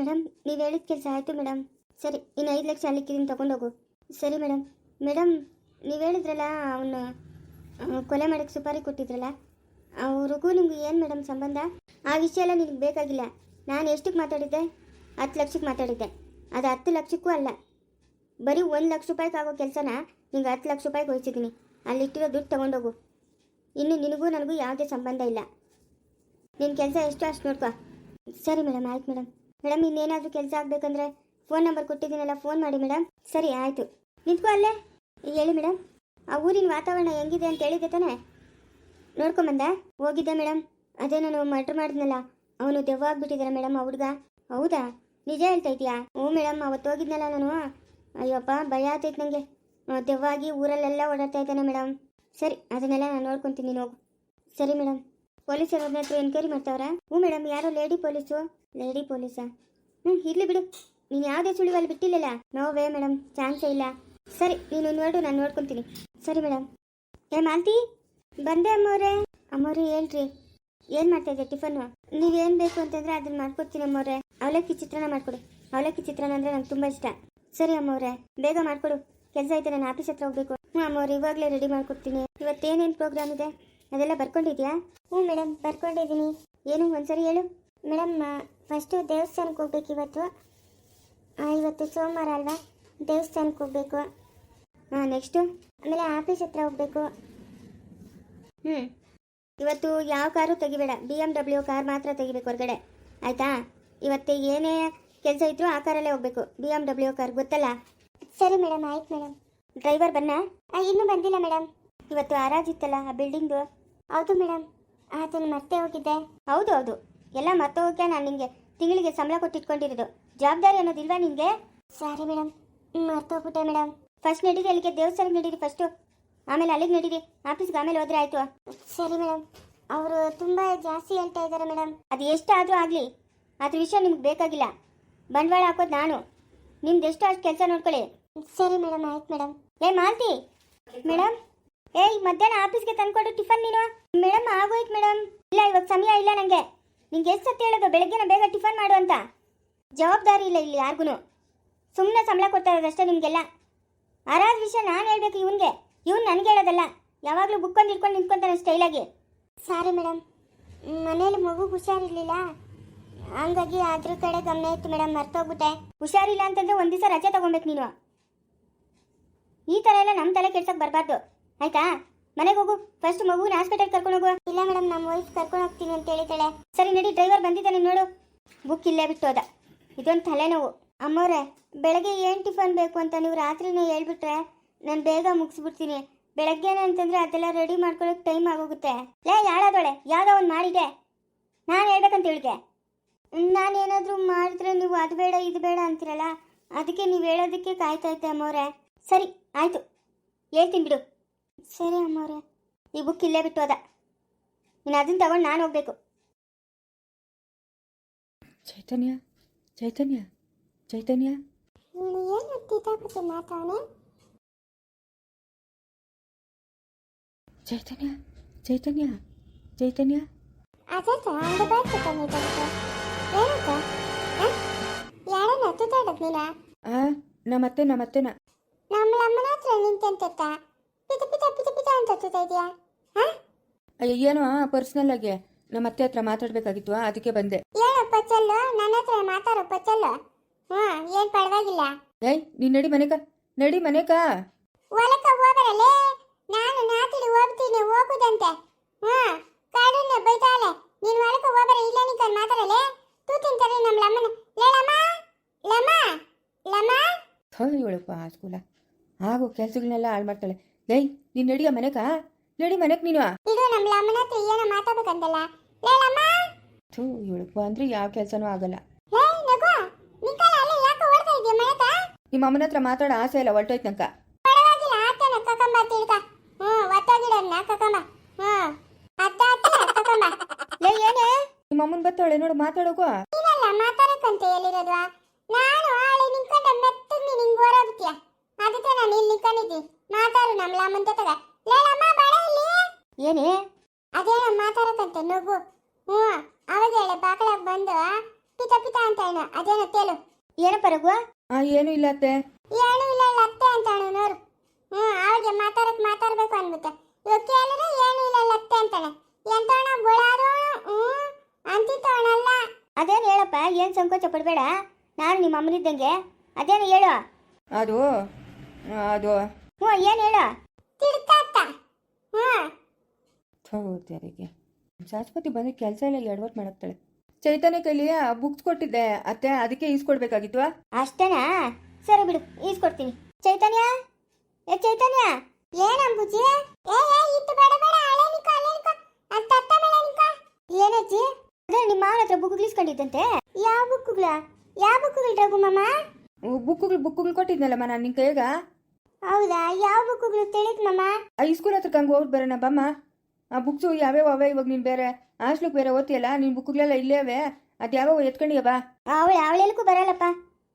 Madam ನೀವು ಹೇಳಿದ ಕೆಲಸ ಆಯಿತು ಮೇಡಮ್ ಸರಿ, ಇನ್ನು ಐದು ಲಕ್ಷ ಅಲ್ಲಿಕ್ಕಿದ್ದೀನಿ ತಗೊಂಡೋಗು ಸರಿ ಮೇಡಮ್ ಮೇಡಮ್ ನೀವು ಹೇಳಿದ್ರಲ್ಲ, ಅವನು ಕೊಲೆ ಮಾಡೋಕ್ಕೆ ಸುಪಾರಿ ಕೊಟ್ಟಿದ್ರಲ್ಲ ಅವ್ರಿಗೂ ನಿಮ್ಗೆ ಏನು ಮೇಡಮ್ ಸಂಬಂಧ? ಆ ವಿಷಯ ಎಲ್ಲ ನಿನಗೆ ಬೇಕಾಗಿಲ್ಲ. ನಾನು ಎಷ್ಟಕ್ಕೆ ಮಾತಾಡಿದ್ದೆ? ಹತ್ತು ಲಕ್ಷಕ್ಕೆ ಮಾತಾಡಿದ್ದೆ. ಅದು ಹತ್ತು ಲಕ್ಷಕ್ಕೂ ಅಲ್ಲ. ಬರೀ ಒಂದು ಲಕ್ಷ ರೂಪಾಯಿಗೆ ಆಗೋ ಕೆಲಸನ ನಿಂಗೆ ಹತ್ತು ಲಕ್ಷ ರೂಪಾಯಿಗೆ ಹೋಯ್ಸಿದ್ದೀನಿ ಅಲ್ಲಿಟ್ಟಿರೋ ದುಡ್ಡು ತೊಗೊಂಡೋಗು ಇನ್ನು ನಿನಗೂ ನನಗೂ ಯಾವುದೇ ಸಂಬಂಧ ಇಲ್ಲ. ನಿನ್ನ ಕೆಲಸ ಎಷ್ಟು ಅಷ್ಟು ನೋಡ್ಕೊ. ಸರಿ ಮೇಡಮ್ ಆಯ್ತು ಮೇಡಮ್ ಮೇಡಮ್ ಇನ್ನೇನಾದರೂ ಕೆಲಸ ಆಗಬೇಕಂದ್ರೆ ಫೋನ್ ನಂಬರ್ ಕೊಟ್ಟಿದ್ದೀನಲ್ಲ ಫೋನ್ ಮಾಡಿ ಮೇಡಮ್. ಸರಿ, ಆಯಿತು. ನಿಂತ್ಕೋ ಅಲ್ಲೇ. ಹೇಳಿ ಮೇಡಮ್. ಆ ಊರಿನ ವಾತಾವರಣ ಹೆಂಗಿದೆ ಅಂತ ಹೇಳಿದ್ದೆ ತಾನೇ. ನೋಡ್ಕೊಂಬಂದ ಹೋಗಿದ್ದೆ ಮೇಡಮ್. ಅದೇ ನಾನು ಮರ್ಡ್ರ್ ಮಾಡಿದ್ನಲ್ಲ. ಅವನು ದೆವ್ವ ಆಗ್ಬಿಟ್ಟಿದ್ದಾರೆ ಮೇಡಮ್, ಆ ಹುಡುಗ. ಹೌದಾ? ನಿಜ ಹೇಳ್ತಾ ಇದೆಯಾ ಹ್ಞೂ ಮೇಡಮ್, ಅವತ್ತು ಹೋಗಿದ್ನಲ್ಲ ನಾನು. ಅಯ್ಯಪ್ಪ, ಭಯ ಆಗ್ತೈತೆ ನನಗೆ ದೆವ್ವಾಗಿ ಊರಲ್ಲೆಲ್ಲ ಓಡಾಡ್ತಾ ಇದ್ದಾನೆ ಮೇಡಮ್. ಸರಿ, ಅದನ್ನೆಲ್ಲ ನಾನು ನೋಡ್ಕೊತೀನಿ ಹೋಗು. ಸರಿ ಮೇಡಮ್. ಪೊಲೀಸರು ಅವ್ರನ್ನ ಹತ್ರ ಎನ್ಕ್ವೈರಿ ಮಾಡ್ತಾವ್ರಾ? ಹ್ಞೂ ಮೇಡಮ್ ಯಾರೋ ಲೇಡಿ ಪೊಲೀಸು. ಲೇಡಿ ಪೊಲೀಸಾ? ಹ್ಞೂ, ಇರ್ಲಿ ಬಿಡು. ನೀನು ಯಾವುದೇ ಸುಳಿವಲ್ಲಿ ಬಿಟ್ಟಿಲ್ಲಲ್ಲ? ನೋವೇ ಮೇಡಮ್ ಚಾನ್ಸೇ ಇಲ್ಲ. ಸರಿ, ನೀನು ನೋಡು, ನಾನು ನೋಡ್ಕೊತೀನಿ. ಸರಿ ಮೇಡಮ್ ಏ, ಮಾಲ್ತಿ? ಬಂದೆ ಅಮ್ಮವ್ರೆ. ಅಮ್ಮವ್ರೆ, ಹೇಳ್ರಿ. ಏನು ಮಾಡ್ತಾ ಇದ್ದೆ ಟಿಫನ್ನು ನೀವೇನು ಬೇಕು ಅಂತಂದ್ರೆ ಅದನ್ನ ಮಾಡ್ಕೊಡ್ತೀನಿ ಅಮ್ಮವ್ರೆ. ಅವಲಕ್ಕಿ ಚಿತ್ರಾನ್ನ ಮಾಡ್ಕೊಡು. ಅವಲಕ್ಕಿ ಚಿತ್ರಾನ್ನ ಅಂದರೆ ನಂಗೆ ತುಂಬ ಇಷ್ಟ. ಸರಿ, ಅಮ್ಮವ್ರೆ. ಬೇಗ ಮಾಡ್ಕೊಡು. ಕೆಲಸ ಐತೆ, ನಾನು ಆಫೀಸ್ ಹತ್ರ ಹೋಗಬೇಕು. ಹ್ಞೂ, ಅಮ್ಮವ್ರೆ, ಇವಾಗಲೇ ರೆಡಿ ಮಾಡ್ಕೊಡ್ತೀನಿ. ಇವತ್ತೇನೇನು ಪ್ರೋಗ್ರಾಮ್ ಇದೆ? ಅದೆಲ್ಲ ಬರ್ಕೊಂಡಿದ್ಯಾ? ಹ್ಞೂ ಮೇಡಮ್ ಬರ್ಕೊಂಡಿದ್ದೀನಿ. ಏನು, ಒಂದ್ಸರಿ ಹೇಳು. ಮೇಡಮ್ ಫಸ್ಟು ದೇವಸ್ಥಾನಕ್ಕೆ ಹೋಗ್ಬೇಕು ಇವತ್ತು. ಇವತ್ತು ಸೋಮವಾರ ಅಲ್ವಾ? ದೇವಸ್ಥಾನಕ್ಕೆ ಹೋಗ್ಬೇಕು. ಹಾಂ ನೆಕ್ಸ್ಟು ಆಮೇಲೆ ಆಫೀಸ್ ಹತ್ರ ಹೋಗ್ಬೇಕು. ಹ್ಞೂ. ಇವತ್ತು ಯಾವ ಕಾರು ತೆಗಿಬೇಡ. ಬಿ ಎಂ ಡಬ್ಲ್ಯೂ ಕಾರ್ ಮಾತ್ರ ತೆಗಿಬೇಕು ಹೊರಗಡೆ. ಆಯಿತಾ? ಇವತ್ತು ಏನೇ ಕೆಲಸ ಇದ್ರೂ ಆ ಕಾರಲ್ಲೇ ಹೋಗ್ಬೇಕು. ಬಿ ಎಂ ಡಬ್ಲ್ಯೂ ಕಾರ್, ಗೊತ್ತಲ್ಲ? ಸರಿ ಮೇಡಮ್ ಆಯ್ತು ಮೇಡಮ್ ಡ್ರೈವರ್ ಬನ್ನ? ಇನ್ನೂ ಬಂದಿಲ್ಲ ಮೇಡಮ್ ಇವತ್ತು ಹರಾಜಿತ್ತಲ್ಲ ಆ ಬಿಲ್ಡಿಂಗು? ಹೌದು ಮೇಡಮ್. ಅದನ್ನು ಮತ್ತೆ ಹೋಗಿದ್ದೆ. ಹೌದು ಹೌದು. ಎಲ್ಲ ಮತ್ತೆ ಹೋಗ್ಯ ನಾನು ನಿಮಗೆ ತಿಂಗಳಿಗೆ ಸಂಬಳ ಕೊಟ್ಟಿಟ್ಕೊಂಡಿರೋದು. ಜವಾಬ್ದಾರಿ ಅನ್ನೋದಿಲ್ವಾ ನಿಮಗೆ ಸಾರಿ ಮೇಡಮ್. ಮರ್ತೋಗ್ಬಿಟ್ಟೆ ಮೇಡಮ್. ಫಸ್ಟ್ ನಡೀರಿ, ಅಲ್ಲಿಗೆ ದೇವಸ್ಥಾನಕ್ಕೆ ನಡೀರಿ ಫಸ್ಟು ಆಮೇಲೆ ಅಲ್ಲಿಗೆ ನಡೀರಿ. ಆಫೀಸ್ಗೆ ಆಮೇಲೆ ಹೋದ್ರೆ ಆಯಿತು. ಸರಿ ಮೇಡಮ್. ಅವರು ತುಂಬ ಜಾಸ್ತಿ ಹೇಳ್ತಾ ಇದ್ದಾರೆ ಮೇಡಮ್. ಅದು ಎಷ್ಟಾದರೂ ಆಗಲಿ. ಅದ್ರ ವಿಷಯ ನಿಮ್ಗೆ ಬೇಕಾಗಿಲ್ಲ. ಬಂಡವಾಳ ಹಾಕೋದು ನಾನು. ನಿಮ್ದು ಎಷ್ಟು ಅಷ್ಟು ಕೆಲಸ ನೋಡ್ಕೊಳ್ಳಿ. ಸರಿ ಮೇಡಮ್, ಆಯ್ತು ಮೇಡಮ್. ಏ ಮಾಲ್ತಿ. ಮೇಡಮ್ ಏಯ್ ಮಧ್ಯಾಹ್ನ ಆಫೀಸ್ಗೆ ತಂದ್ಕೊಡು ಟಿಫನ್ ನೀನು. ಮೇಡಮ್ ಆಗೋಯ್ತು ಮೇಡಮ್. ಇಲ್ಲ ಇವಾಗ ಸಮಯ ಇಲ್ಲ ನನಗೆ ನಿಂಗೆ ಎಷ್ಟು ಸತಿ ಹೇಳೋದು? ಬೆಳಗ್ಗೆನ ಬೇಗ ಟಿಫನ್ ಮಾಡು ಅಂತ. ಜವಾಬ್ದಾರಿ ಇಲ್ಲ ಇಲ್ಲಿ ಯಾರಿಗೂ ಸುಮ್ಮನೆ ಸಂಬಳ ಕೊಡ್ತಾ ಇರೋದಷ್ಟೇ ನಿಮಗೆಲ್ಲ. ಆರಾದ ವಿಷಯ ನಾನು ಹೇಳ್ಬೇಕು ಇವನ್ಗೆ. ಇವ್ನು ನನಗೆ ಹೇಳೋದಲ್ಲ. ಯಾವಾಗಲೂ ಬುಕ್ಕೊಂಡು ಇಟ್ಕೊಂಡು ನಿಂತ್ಕೊಂತಾನೆ ಸ್ಟೈಲಾಗಿ ಸಾರಿ ಮೇಡಮ್ ಮನೇಲಿ ಮಗು ಹುಷಾರಿರಲಿಲ್ಲ. ಹಂಗಾಗಿ ಅದ್ರ ಕಡೆ ಗಮನ ಇತ್ತು ಮೇಡಮ್ ಮರ್ತೋಗ್ಬಿಟ್ಟೆ. ಹುಷಾರಿಲ್ಲ ಅಂತಂದ್ರೆ ಒಂದು ದಿವಸ ರಜೆ ತಗೊಬೇಕು ನೀನು. ಈ ಥರ ಎಲ್ಲ ನಮ್ಮ ತಲೆ ಕೆಡ್ಸಕ್ಕೆ ಬರಬಾರ್ದು. ಆಯ್ತಾ? ಮನೆಗೆ ಹೋಗು. ಫಸ್ಟ್ ಮಗುನ ಹಾಸ್ಪಿಟಲ್ ಕರ್ಕೊಂಡು ಹೋಗು ಇಲ್ಲ ಮೇಡಮ್ ನಮ್ಮ ವೈಫ್ ಕರ್ಕೊಂಡು ಹೋಗ್ತೀನಿ ಅಂತ ಹೇಳಿದಾಳೆ ಸರಿ ನಡಿ ಡ್ರೈವರ್ ಬಂದಿದ್ದಾನೆ ನೋಡು. ಬುಕ್ ಇಲ್ಲೇ ಬಿಟ್ಟು ಹೋದ. ಇದೊಂದು ತಲೆನೋವು. ಅಮ್ಮವ್ರೆ ಬೆಳಗ್ಗೆ ಏನು ಟಿಫನ್ ಬೇಕು ಅಂತ ನೀವು ರಾತ್ರಿನೇ ಹೇಳ್ಬಿಟ್ರೆ ನಾನು ಬೇಗ ಮುಗಿಸ್ಬಿಡ್ತೀನಿ. ಬೆಳಗ್ಗೆನೇ ಅಂತಂದ್ರೆ ಅದೆಲ್ಲ ರೆಡಿ ಮಾಡ್ಕೊಳ್ಳೋಕೆ ಟೈಮ್ ಆಗೋಗುತ್ತೆ. ಲೇ ಯಾಳಾದೊಳೆ? ಯಾವುದೋ ಒಂದು ಮಾಡಿದೆ. ನಾನು ಹೇಳ್ಬೇಕಂತ ಹೇಳಿದೆ ನಾನೇನಾದರೂ ಮಾಡಿದ್ರೆ ನೀವು ಅದು ಬೇಡ ಇದು ಬೇಡ ಅಂತೀರಲ್ಲ ಅದಕ್ಕೆ ನೀವು ಹೇಳೋದಕ್ಕೆ ಕಾಯ್ತಾ ಇದ್ದೆ ಅಮ್ಮವ್ರೆ. ಸರಿ ಆಯಿತು. ಹೇಳ್ತೀನಿ ಬಿಡು. ಸರಿ ಅಮ್ಮವ್ರೆ. ಈ ಬುಕ್ ಇಲ್ಲೇ ಬಿಟ್ಟು ಹೋದ. ನೀನು ಅದನ್ನ ತಗೊಂಡು ನಾನು ಹೋಗ್ಬೇಕು. ಚೈತನ್ಯ ಚೈತನ್ಯ ಚೈತನ್ಯ. ಏನು ಕಿತಾಪತಿ ಮಾತಾವನೆ ಚೈತನ್ಯ ಚೈತನ್ಯ ಚೈತನ್ಯ. ಅಜ್ಜ ಹಂಗೆ ಬಾಯ್ತು ತಂದಿದ್ದಂತೆ ಏನಕ್ಕ? ಯಾರನ್ನ ತುತ್ತಾಡದ್ ನೀನ? ಆ ನಮ್ಮತ್ತೆ ನಮ್ಮತ್ತೆನ. ನಮ್ಮ ಅಮ್ಮನ ಹತ್ರ ನಿಂತೆಂತ ಅಂತ ತುತ್ತಾ ಇದೆಯಾ ಹಾ? ಅಯ್ಯೋ ಏನೋ ಪರ್ಸ್ನಲ್ ಆಗಿ ನಮ್ಮ ಅತ್ತೆ ಹತ್ರ ಮಾತಾಡ್ಬೇಕಾಗಿತ್ತು ಅದಕ್ಕೆ ಬಂದೆ. ಏನು ಪಚ್ಚಲ್ಲು ನನ್ನ ಹತ್ರ ಮಾತಾಡು ಪಚ್ಚಲ್ಲು. ಹ್ಞೂ ಏನು ಪರವಾಗಿಲ್ಲ. ಏಯ್ ನೀನ್ ನಡಿ ಮನೆಕ ನಡಿ ಮನೆಕ ಹೊಲಕ್ಕ ಹೋಗರಲ್ಲೇ? ನಾನು ನಾತಿಡಿ ಹೋಗ್ತೀನಿ ಹೋಗುದಂತೆ. ಹ್ಞೂ ಕಾಡನ್ನ ಬೈತಾಳೆ. ನೀನು ಹೊಲಕ್ಕ ಹೋಗರ ಇಲ್ಲ ನಿಂಕೊಂಡು ಮಾತಾಡಲೆ? ತೂತಿನ ತರಿ ನಮ್ಮ ಲಮ್ಮನ. ಲೇ ಲಮ್ಮ ಲಮ್ಮ ಲಮ್ಮ. ಥೋ ಇವಳಪ್ಪ ಆ ಸ್ಕೂಲ. ಆಗೋ ಕೆಲ್ಸಗಳನ್ನೆಲ್ಲ ಹಾಳು ಮಾಡ್ತಾಳೆ. ಏಯ್ ನೀನ್ ನಡಿಯ ಮನೆಕ. ನಡಿ ಮನೆಕ್ ನೀನು. ಇದು ನಮ್ಮ ಲಮ್ಮನ ಹತ್ರ ಏನೋ ಮಾತಾಡ್ಬೇಕಂತಲ್ಲ ಲೇ ಲಮ್ಮ. ಥೂ ಇವಳಪ್ಪ ಅಂದ್ರೆ ಯಾವ ಕೆಲಸನೂ ಆಗಲ್ಲ. ಲೇ ನಗು ಅಲ್ಲಿ ಯಾಕೆ ಓಡ್ತಾ ಇದೆಯಾ ಮನೆತ ನಿಮ್ಮ ಅಮ್ಮನ ಹತ್ರ ಮಾತಾಡ ಆಸೆ ಇಲ್ಲ ಹೊರಟೋಯ್ತು ನಂಕ ಪರವಾಗಿಲ್ಲ ಆತನ ಕಕಂಬ ತಿಳ್ಕ ಹ್ಮ್ ಒತ್ತಾಗಿಡನ್ನ ಕಕಂಬ ಹ್ಞೂ ಅತ್ತ ಅತ್ತ ಕಕಂಬ ಲೇ ಏನೇ? ನಿಮ್ಮ ಅಮ್ಮನ ನೋಡು ಮಾತಾಡೋಕು. ನೀನಲ್ಲ ಮಾತಾಡಕ್ಕಂತ ಹೇಳಿರೋದು ನಾನು ಆಳೆ ನಿಂಕೊಂಡ ಮೆತ್ತ ನೀನ್ ಹಿಂಗ್ ಓಡೋಗ್ತೀಯ ಅದಕ್ಕೆ ನಾನು ಇಲ್ಲಿ ನಿಂಕೊಂಡಿದ್ದಿ ಮಾತಾಡು ನಮ್ಮ ಲಮ್ಮನ್ ಜೊತೆಗ ಲೇಲಮ್ಮ ಬಾಳ ಇಲ್ಲಿ. ಏನೇ? ಅದೇನ ಮಾತಾಡಕ್ಕಂತ ನಗು ಹ್ಞೂ ಅವಾಗ ಹೇಳಿ ಬಾಕಳಾಗ ಬಂದು ಪಿತ ಪಿತ ಅಂತ ಹೇಳು. ಅದೇನೋ ತೇಲು ಏನಪ್ಪ ರಘು ಆ ಏನೂ ಇಲ್ಲ ಅತ್ತೆ. ಏನು ಇಲ್ಲ ಇಲ್ಲ ಅತ್ತೆ ಅಂತ ಹೇಳು ನೋಡು ಹ್ಮ್ ಅವಳಿಗೆ ಮಾತಾಡಕ್ ಮಾತಾಡ್ಬೇಕು ಅನ್ಬಿಟ್ಟೆ ಇವಾಗ ಕೇಳಿದ್ರೆ ಏನು ಇಲ್ಲ ಇಲ್ಲ ಅತ್ತೆ ಅಂತಾನೆ ಎಂತವಣ ಬುಳಾರೋಣ ಹ್ಮ್ ಅಂತಿತ್ತವನಲ್ಲ ಅದೇನು ಹೇಳಪ್ಪ ಏನು ಸಂಕೋಚ ಪಡಬೇಡ? ನಾನು ನಿಮ್ಮ ಅಮ್ಮನಿದ್ದಂಗೆ. ಅದೇನು ಹೇಳು? ಅದು ಅದು. ಹ್ಞೂ ಏನು ಹೇಳು? ಹೌದರಿಗೆ ಶಾಶ್ವತಿ ಬಂದು ಕೆಲಸ ಇಲ್ಲ ಎಡವಟ್ ಮಾಡಕ್ತಾಳೆ. ಚೈತನ್ಯ ಕೈಲಿ ಬುಕ್ಸ್ ಕೊಟ್ಟಿದ್ದೆ. ಅತ್ತೆ ಅದಕ್ಕೆ ಈಸ್ಕೊಡ್ಬೇಕಾಗಿತ್ತು ಅಷ್ಟೇನಾ? ಸರಿ ಬಿಡು ಈಸ್ಕೊಡ್ತೀನಿ ಚೈತನ್ಯ? ಏ ಚೈತನ್ಯ? ಏನಂಬುಜಿ ಏ ಏ ಇತ್ತು ಬೇಡ ಬೇಡ ಹಳೆ ನಿಕೋ ಹಳೆ ನಿಕೋ ಅದು ತತ್ತ ಬೇಡ ನಿಕೋ ಏನಜ್ಜಿ ಅದೇ ನಿಮ್ಮ ಮಾವನ ಹತ್ರ ಬುಕ್ ಇಸ್ಕೊಂಡಿದ್ದಂತೆ ಯಾವ ಬುಕ್ಗಳ ಯಾವ ಬುಕ್ಗಳು ರಘು ಮಾಮ? ಬುಕ್ಕುಗಳು ಬುಕ್ಕುಗಳು ಕೊಟ್ಟಿದ್ನಲ್ಲಮ್ಮ ನಾನು ನಿನ್ನ ಕೈಯಾಗ? ಹೌದಾ? ಯಾವ ಬುಕ್ಕುಗಳು ತಿಳಿತ್ ಮಮ್ಮ ಸ್ಕೂಲ್ ಹತ್ರಕ್ಕೆ ಹಂಗೆ ಹೋಗ್ ಬರೋಣ ಬಮ್ಮ. ಆ ಬುಕ್ಸು ಯಾವ್ಯಾವ ಅವೆ ಇವಾಗ ನೀನು ಬೇರೆ? ಹಾಸ್ಟ್ಲಿಗೆ ಬೇರೆ ಓದ್ತಿಯಲ್ಲ ನಿನ್ನ ಬುಕ್ಗಳೆಲ್ಲ ಇಲ್ಲೇ ಅವೆ ಅದು ಯಾವಾಗ ಎತ್ಕೊಂಡಿಯ ಬಾ. ಅವಳು ಅವಳೆಲ್ಗೂ ಬರಲ್ಲಪ್ಪ.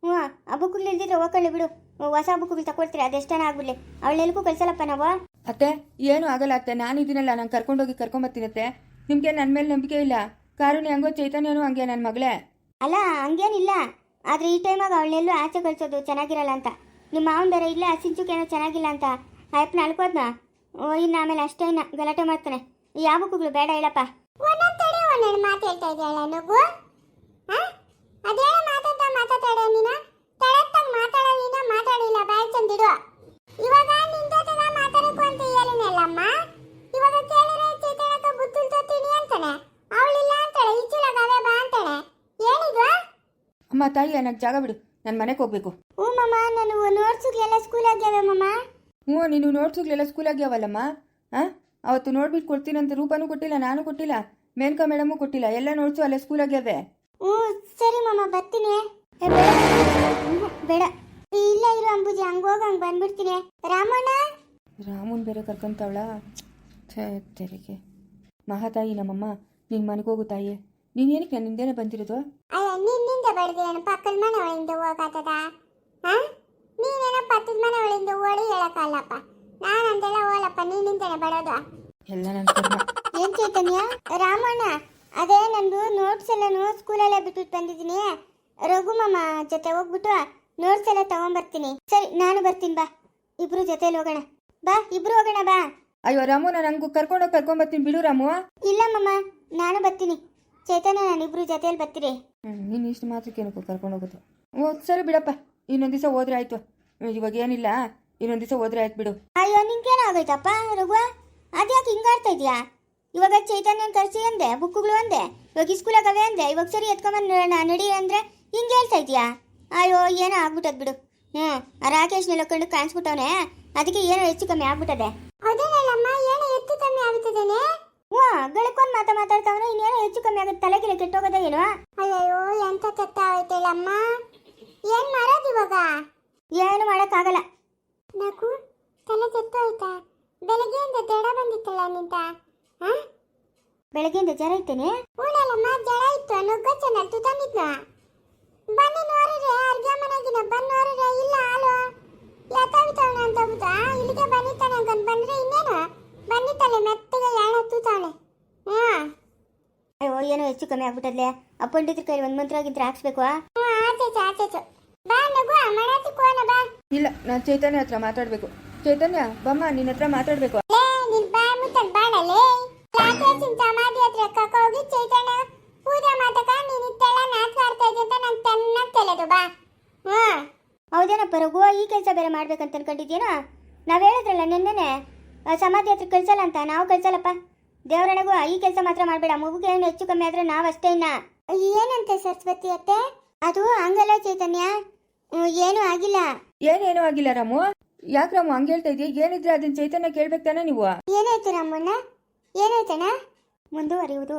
ಹ್ಞೂ ಆ ಬುಕ್ಗಳು ಇಲ್ದಿದ್ರೆ ಹೋಗ್ಕೊಳ್ಳಿ ಬಿಡು. ಹೊಸ ಬುಕ್ಗಳು ತಗೊಳ್ತೀರಿ ಅದೆಷ್ಟನ ಆಗ್ಬಿಡ್ಲಿ. ಅವಳೆಲ್ಲಕ್ಕೂ ಕಳ್ಸಲ್ಲಪ್ಪ ನಾವು. ಅತ್ತೆ ಏನೂ ಆಗಲ್ಲ ಅತ್ತೆ. ನಾನು ಇದೀನಲ್ಲ ನಾನು ಕರ್ಕೊಂಡೋಗಿ ಕರ್ಕೊಂಬರ್ತೀನತ್ತೆ ನಿಮಗೆ ನನ್ನ ಮೇಲೆ ನಂಬಿಕೆ ಇಲ್ಲ. ಕಾರುಣ್ಯ ಹಂಗೋ ಚೈತನ್ಯನೂ ಹಂಗೆ ನನ್ನ ಮಗಳೇ? ಅಲ್ಲ ಹಂಗೇನಿಲ್ಲ. ಆದ್ರೆ ಈ ಟೈಮಾಗ ಅವಳನ್ನೆಲ್ಲೂ ಆಚೆ ಕಳ್ಸೋದು ಚೆನ್ನಾಗಿರಲ್ಲ ಅಂತ. ನಿಮ್ಮ ಮಾವನ್ ಬೇರೆ ಇಲ್ಲ ಸಿಂಚುಕೇನೋ ಚೆನ್ನಾಗಿಲ್ಲ ಅಂತ. ಆಯಪ್ಪನ ಅಳ್ಕೋದ್ನ? ಓ ಇನ್ನು ಆಮೇಲೆ ಅಷ್ಟೇ ಇನ್ನ ಗಲಾಟೆ ಮಾಡ್ತಾನೆ. ಯಾವ ಬುಕ್ಕುಗಳು ಬೇಡ ಹೇಳಪ್ಪ. ಒಂದೊಂದು ಒಂದೊಂದು ಮಾತು ಹೇಳ್ತಾ ಇದೆಯಲ್ಲ ನುಗ್ಗು? ಅದೇಳ ಮಾತಾಡ್ತ ಮಾತಾಡ ನೀನ? ತಳತ್ತಾಗ ಮಾತಾಡೋ ನೀನ ಮಾತಾಡಿಲ್ಲ ಬಾಯ್ ಚಂದಿಡು ಇವಾಗ ನಿನ್ ಜೊತೆಗ ಮಾತಾಡಬೇಕು ಅಂತ ಹೇಳಿನಲ್ಲಮ್ಮ ಇವಾಗ ಕೇಳಿದ್ರೆ ಚೇತನಕ ಬುತ್ತುಲ್ ತೊತ್ತೀನಿ ಅಂತಾನೆ. ಅವಳಿಲ್ಲ ಅಂತಾಳೆ ಇಚ್ಚುಲಾಗ ಅವೇ ಬಾ ಅಂತಾನೆ ಏನಿದು? ಅಮ್ಮ ತಾಯಿ ನನಗೆ ಜಾಗ ಬಿಡು. ನನ್ನ ಮನೆಗೆ ಹೋಗ್ಬೇಕು. ನಾನು ನೋಟ್ಸ್ಗಳೆಲ್ಲ ಸ್ಕೂಲ್ ಆಗ್ಯಾವೆ ಮಮ್ಮ ಹ್ಞೂ ನೀನು ನೋಟ್ಸ್ಗಳೆಲ್ಲ ಸ್ಕೂಲ್ ಆಗ್ಯಾವಲ್ಲಮ್ಮ. ಹಾಂ ಅವತ್ತು ನೋಡ್ಬಿಟ್ಟು ಕೊಡ್ತೀನಂತ ರೂಪನೂ ಕೊಟ್ಟಿಲ್ಲ ನಾನು ಕೊಟ್ಟಿಲ್ಲ ಮೇನ್ಕಾ ಮೇಡಮು ಕೊಟ್ಟಿಲ್ಲ ಎಲ್ಲ ನೋಟ್ಸು ಅಲ್ಲೇ ಸ್ಕೂಲ್ ಆಗ್ಯಾವೆ. ಹ್ಞೂ ಸರಿ ಮಮ್ಮ ಬರ್ತೀನಿ. ಏ, ಬೇಡ ಬೇಡ. ಇಲ್ಲ ಇರು ಅಂಬುಜಿ ಹಂಗೆ ಹೋಗಿ ಹಂಗ ಬಂದ್ಬಿಡ್ತೀನಿ. ರಾಮಣ್ಣ? ರಾಮನ್ ಬೇರೆ ಕರ್ಕೊಂತವಳ? ತೆರಿಗೆ. ಮಹಾತಾಯಿ ನಮ್ಮಮ್ಮ ನಿನ್ನ ಮನೆಗೆ ಹೋಗು ತಾಯಿ. ನೀನು ಏನಕ್ಕೆ ನಿಂದೇನೆ ಬಂದಿರೋದು? ಅಯ್ಯ ನಿನ್ನಿಂದ ಬಡ್ದೇನು ಪಕ್ಕದ ಮನೆ ಒಳಗಿಂದ ಹೋಗಾತದ? ಹಾ ನೀನೇನೋ ಪಕ್ಕದ ಮನೆ ಓಡಿ ಹೇಳಕ್ಕಲ್ಲಪ್ಪ ನಾನು ಅಂತೆಲ್ಲ ಓಲಪ್ಪ ನೀನಿಂದನೇ ಬಡೋದು ಎಲ್ಲ ನನ್ನ ಕರ್ಮ. ಏನ್ ಚೈತನ್ಯ? ರಾಮಣ್ಣ ಅದೇ ನಂದು ನೋಟ್ಸ್ ಎಲ್ಲಾನು ಸ್ಕೂಲಲ್ಲೇ ಬಿಟ್ಬಿಟ್ಟು ಬಂದಿದ್ದೀನಿ. ರಘು ಮಾಮ ಜೊತೆ ಹೋಗ್ಬಿಟ್ಟು ನೋಟ್ಸ್ ಎಲ್ಲ ತಗೊಂಬರ್ತೀನಿ. ಸರಿ ನಾನು ಬರ್ತೀನಿ ಬಾ. ಇಬ್ರು ಜೊತೆಲಿ ಹೋಗೋಣ. ಬಾ ಇಬ್ರು ಹೋಗೋಣ ಬಾ. ಅಯ್ಯೋ ರಾಮು ನಾನು ಕರ್ಕೊಂಡು ಕರ್ಕೊಂಡೋಗಿ ಕರ್ಕೊಂಬರ್ತೀನಿ ಬಿಡು ರಾಮು. ಇಲ್ಲ ಮಾಮ ನಾನು ಬರ್ತೀನಿ. ಚೈತನ್ಯ ನಾನು ಇಬ್ರು ಜೊತೆಲಿ ಬರ್ತೀರಿ. ನೀನು ಇಷ್ಟು ಮಾತ್ರಕ್ಕೆ ಏನಕ್ಕೂ ಕರ್ಕೊಂಡು ಹೋಗೋದು. ಓ ಸರಿ ಬಿಡಪ್ಪ. ಇನ್ನೊಂದು ದಿವಸ ಹೋದ್ರೆ ಆಯಿತು. ಇವಾಗ ಏನಿಲ್ಲ ಇನ್ನೊಂದು ದಿವಸ ಹೋದ್ರೆ ಆಯ್ತು ಬಿಡು. ಅಯ್ಯೋ ನಿಂಗೇನು ರಘುವ? ರಘು ಅದ್ಯಾಕೆ ಹಿಂಗಾಡ್ತಾ ಇದೀಯಾ? ಇವಾಗ ಚೈತನ್ಯನ ಕರ್ಸಿ ಅಂದೆ ಬುಕ್ಕುಗಳು ಅಂದೆ ಇವಾಗ ಸ್ಕೂಲಾಗ ಅವೇ ಅಂದೆ ಇವಾಗ ಸರಿ ಎತ್ಕೊಂಬಂದು ನಡಿ ಅಂದ್ರೆ ಹಿಂಗೆ ಹೇಳ್ತಾ ಇದೀಯಾ? ಅಯ್ಯೋ ಏನೋ ಆಗ್ಬಿಟ್ಟದ್ ಬಿಡು. ಹ್ಞೂ ರಾಕೇಶ್ ನೆಲಕೊಂಡು ಕಂಡು ಕಾಣಿಸ್ಬಿಟ್ಟವನೆ ಅದಕ್ಕೆ ಏನೋ ಹೆಚ್ಚು ಕಮ್ಮಿ ಆಗ್ಬಿಟ್ಟದೆ. ಅದೇನಲ್ಲಮ್ಮ ಏನೋ ಹೆಚ್ಚು ಕಮ್ಮಿ ಮಾತಾ ಮಾತಾಡ್ತಾವನೆ ಇನ್ನೇನೋ ಹೆಚ್ಚು ಕಮ್ಮಿ ಆಗುತ್ತೆ ತಲೆಗಿಲೆ ಕೆಟ್ಟೋಗೋದ ಏನೋ? ಅಯ್ಯೋ ಎಂತ ಕೆಟ್ಟ ಆಯ್ತಲ್ಲಮ್ಮ ಏನು ಮಾಡೋದು ಇವಾಗ ಏನು ಮಾಡೋಕ್ಕಾಗಲ್ಲ ನಾಕು ತಲೆ ಕೆಟ್ಟೋಯ್ತಾ ಬೆಳಗ್ಗೆಯಿಂದ ಜಡ ನಿಂತ? ಬೆಳಗ್ಗೆಯಿಂದ ಜ್ವರ ಇತ್ತೇನೆ? ಊಳಲ್ಲಮ್ಮ ಜ್ವರ ಇತ್ತು. ನುಗ್ಗ ಚೆನ್ನ ತಂದಿದ್ನ ಬನ್ನಿ ನೋಡಿದ್ರೆ ಅರ್ಗೆ ಮನೆಗಿನ ಬಂದು ನೋಡಿದ್ರೆ ಇಲ್ಲ ಹಾಲು ಎತ್ತಾವಿತಾವನೆ ಅಂತ ಬಿಟ್ಟ ಇಲ್ಲಿಗೆ ಬಂದಿತ್ತಾನೆ ಅಂತ ಬಂದ್ರೆ ಇನ್ನೇನು? ಬಂದಿತ್ತಲೆ ಮೆತ್ತಗೆ ಎಣ್ಣೆ ತೂತಾವನೆ ಹ್ಮ್ ಅಯ್ಯೋ ಏನೋ ಹೆಚ್ಚು ಕಮ್ಮಿ ಆಗ್ಬಿಟ್ಟದ್ಲೆ. ಆ ಪಂಡಿತರ ಕೈ ಒಂದು ಮಂತ್ರ ಆಗಿದ್ರೆ ಹಾಕ್ಸ್ಬೇಕು ಆಚೆ ಆಚೆ ಬಾ ನಗು ಮಾಡಾತಿ ಕೋನ ಬಾ. ಇಲ್ಲ ನಾನು ಚೈತನ್ಯ ಹತ್ರ ಮಾತಾಡಬೇಕು. ಚೈತನ್ಯ ಬಮ್ಮ ನಿನ್ನ ಹತ್ರ ಮಾತಾಡಬೇಕು. ರಘು ಈ ಕೆಲಸ ಬೇರೆ ಮಾಡ್ಬೇಕಂತ ಅನ್ಕೊಂಡಿದ್ಯೇನೋ ನಾವು ಹೇಳಿದ್ರಲ್ಲ ನಿನ್ನೆನೆ ಸಮಾಧಿ ಹತ್ರ ಕಳ್ಸಲ್ಲ ಅಂತ ನಾವು ಕಳ್ಸಲ್ಲಪ್ಪ. ದೇವರಣಗೂ ಈ ಕೆಲಸ ಮಾತ್ರ ಮಾಡಬೇಡ ಮಗುಗೆ ಏನು ಹೆಚ್ಚು ಕಮ್ಮಿ ಆದ್ರೆ ನಾವು ಅಷ್ಟೇ ಇನ್ನ. ಏನಂತೆ ಸರಸ್ವತಿ ಅತ್ತೆ? ಅದು ಹಂಗಲ್ಲ ಚೈತನ್ಯ. ಏನು ಏನೂ ಆಗಿಲ್ಲ. ಏನೇನು ಆಗಿಲ್ಲ ರಾಮು. ಯಾಕೆ ರಾಮು ಹಂಗೆ ಹೇಳ್ತಾ ಇದೀಯ ಏನಿದ್ರೆ ಅದನ್ನ ಚೈತನ್ಯ ಕೇಳ್ಬೇಕು ತಾನೆ ನೀವು? ಏನಾಯ್ತು ರಾಮಣ್ಣ ಏನಾಯ್ತಣ್ಣ? ಮುಂದುವರಿಯುವುದು.